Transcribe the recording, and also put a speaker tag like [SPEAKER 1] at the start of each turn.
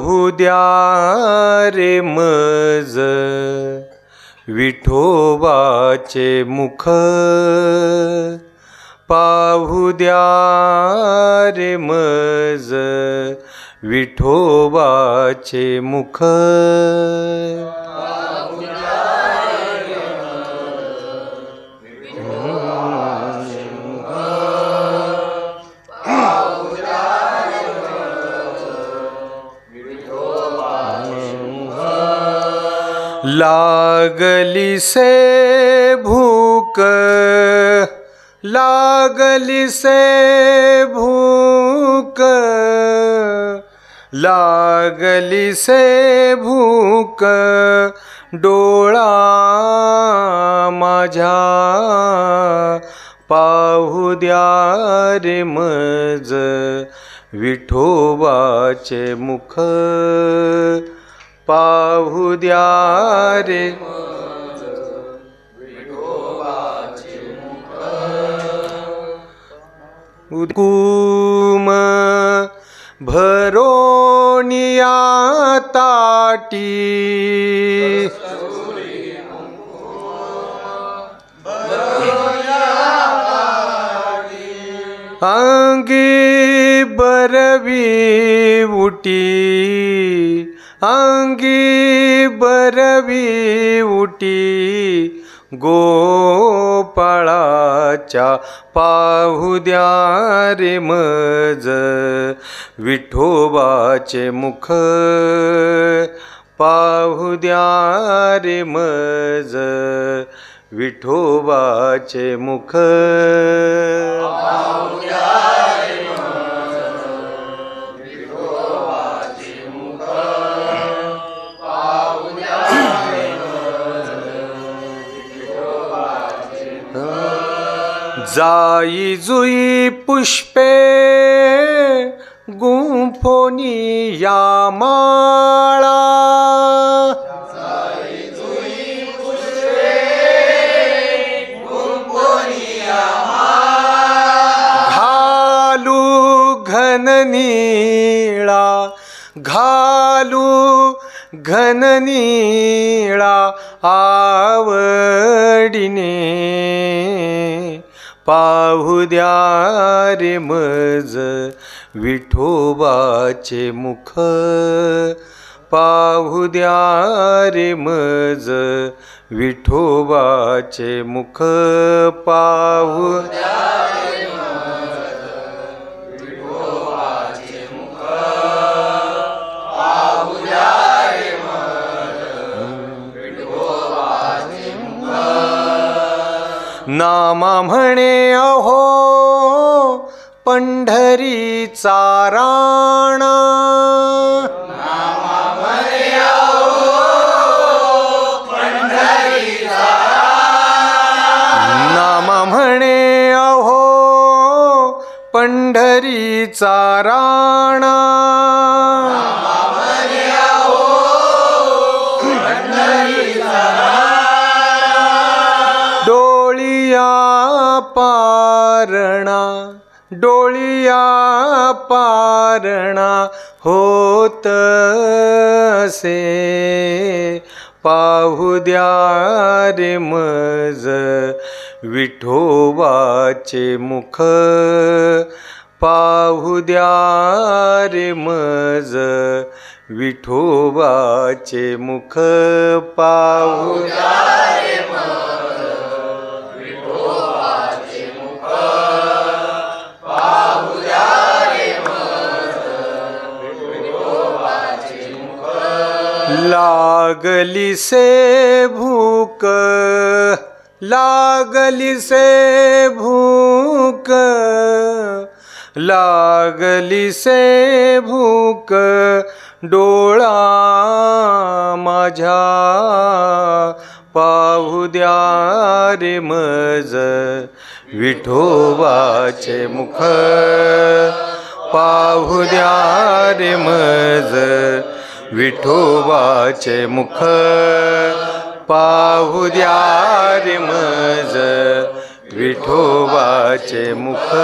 [SPEAKER 1] हो हुद्या रे मज विठोबाचे मुख. पाहू द्या रे मज विठोबाचे मुख. लागली से भूक लागली से भूक लागली से भूक डोळा माझ्या पाहू द्या रे मज विठोबाचे मुख. पाहू द्या रे. कुम भरोनिया ताटी अंगी बरवी उटी. अंगी बरवी उटी गोपाळाच्या पाहुद्या रे मज विठोबाचे मुख पाहुद्या रे मज विठोबाचे मुख जाई जुई पुष्पे गुंफोनी या माळा घालू घन निळा घालू घन निळा आवडीने. पाहू द्या रे मज विठोबाचे मुख. पाहू द्या रे मज विठोबाचे मुख. पाहू नामा म्हणे अहो पंढरीचा राणा. नामा म्हणे अहो पंढरीचा राणा. पारणा डोळिया पारणा होत से पाहू द्या रे मज विठोबाचे मुख. पाहू द्या रे मज विठोबाचे मुख. पाहू लागली से भूक लागली से भूक लागली से भूक डोळा माझ्या पाहू द्या रे मज विठोबाचे मुख पाहू द्या रे मज विठोबाचे मुख. पाहू द्या रे मज विठोबाचे मुख.